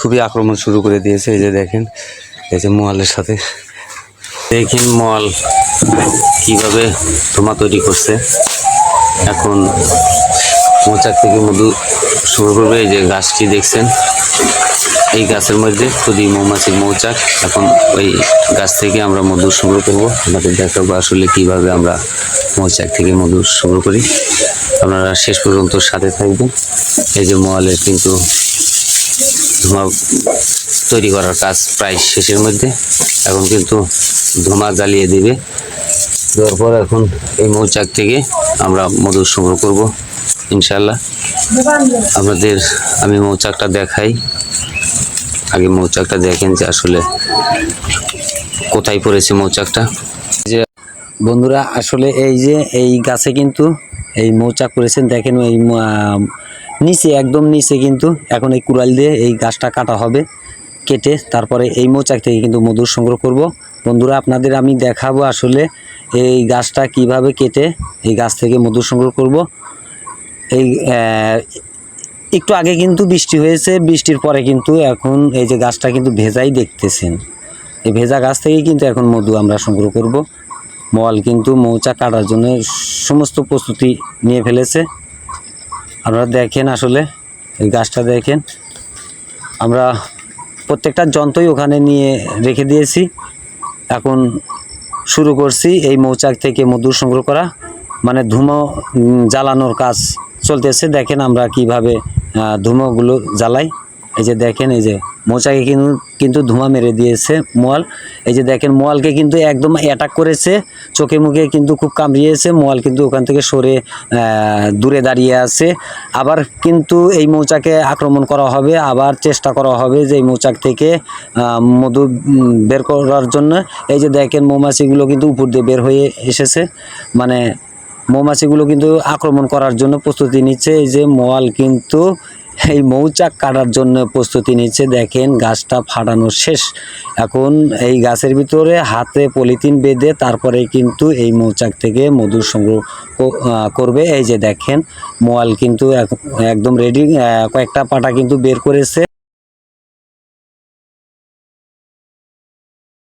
খুবই আক্রমণ শুরু করে দিয়েছে, এই যে দেখেন, এই যে মোয়ালের সাথে। দেখেন মোয়াল কীভাবে ধোমা তৈরি করছে। এখন মোচাক থেকে মধু শুরু করবে, এই যে গাছটি দেখছেন। এই গাছের মধ্যে খুবই মৌমাছির মৌচাক। এখন ওই গাছ থেকে আমরা মধু সংগ্রহ করব। আমাদের দেখাবো আসলে কীভাবে আমরা মৌচাক থেকে মধু সংগ্রহ করি। আপনারা শেষ পর্যন্ত সাথে থাকবেন। এই যে মোয়ালের কিন্তু ধোঁয়া তৈরি করার কাজ প্রায় শেষের মধ্যে। এখন কিন্তু ধোঁয়া জ্বালিয়ে দিবে। দেওয়ার পর এখন এই মৌচাক থেকে আমরা মধু সংগ্রহ করব ইনশাল্লাহ আমাদের আমি মৌচাকটা দেখাই। আগে মৌচাকটা দেখেন যে আসলে কোথায় পড়েছে মৌচাকটা। যে বন্ধুরা, আসলে এই যে এই গাছে কিন্তু এই মৌচাক করেছেন, দেখেন এই নিচে, একদম নিচে কিন্তু এখন এই কুড়াল দিয়ে এই গাছটা কাটা হবে, কেটে তারপরে এই মৌচাক থেকে কিন্তু মধুর সংগ্রহ করব। বন্ধুরা, আপনাদের আমি দেখাবো আসলে এই গাছটা কীভাবে কেটে এই গাছ থেকে মধুর সংগ্রহ করব। এই একটু আগে কিন্তু বৃষ্টি হয়েছে, বৃষ্টির পরে কিন্তু এখন এই যে গাছটা কিন্তু ভেজাই দেখতেছেন। এই ভেজা গাছ থেকেই কিন্তু এখন মধু আমরা সংগ্রহ করব। মল কিন্তু মৌচাক কাটার জন্য সমস্ত প্রস্তুতি নিয়ে ফেলেছে। আপনারা দেখেন আসলে, এই গাছটা দেখেন। আমরা প্রত্যেকটা যন্ত্রই ওখানে নিয়ে রেখে দিয়েছি। এখন শুরু করছি এই মৌচাক থেকে মধু সংগ্রহ করা। মানে ধুমো জ্বালানোর কাজ চলতেছে। দেখেন আমরা কীভাবে ধুমোগুলো জ্বালাই। এই যে দেখেন, এই যে মৌচাকে কিন্তু কিন্তু ধোঁয়া মেরে দিয়েছে মোয়াল। এই যে দেখেন, মোয়ালকে কিন্তু একদম অ্যাটাক করেছে। চোখে মুখে কিন্তু খুব কামড়িয়েছে। মোয়াল কিন্তু ওখান থেকে সরে দূরে দাঁড়িয়ে আছে। আবার কিন্তু এই মৌচাকে আক্রমণ করা হবে। আবার চেষ্টা করা হবে যে এই মৌচাক থেকে মধু বের করার জন্য। এই যে দেখেন, মৌমাছিগুলো কিন্তু উপর দিয়ে বের হয়ে এসেছে। মানে মৌমাছিগুলো কিন্তু আক্রমণ করার জন্য প্রস্তুতি নিচ্ছে। এই যে মোয়াল কিন্তু এই মৌচাক কাটার জন্য প্রস্তুতি নিচ্ছে। দেখেন গাছটা ফাটানো শেষ। এখন এই গাছের ভিতরে হাতে পলিথিন বেঁধে তারপরে কিন্তু এই মৌচাক থেকে মধু সংগ্রহ করবে। এই যে দেখেন, মোয়াল কিন্তু একদম রেডি কয়েকটা পাটা কিন্তু বের করেছে।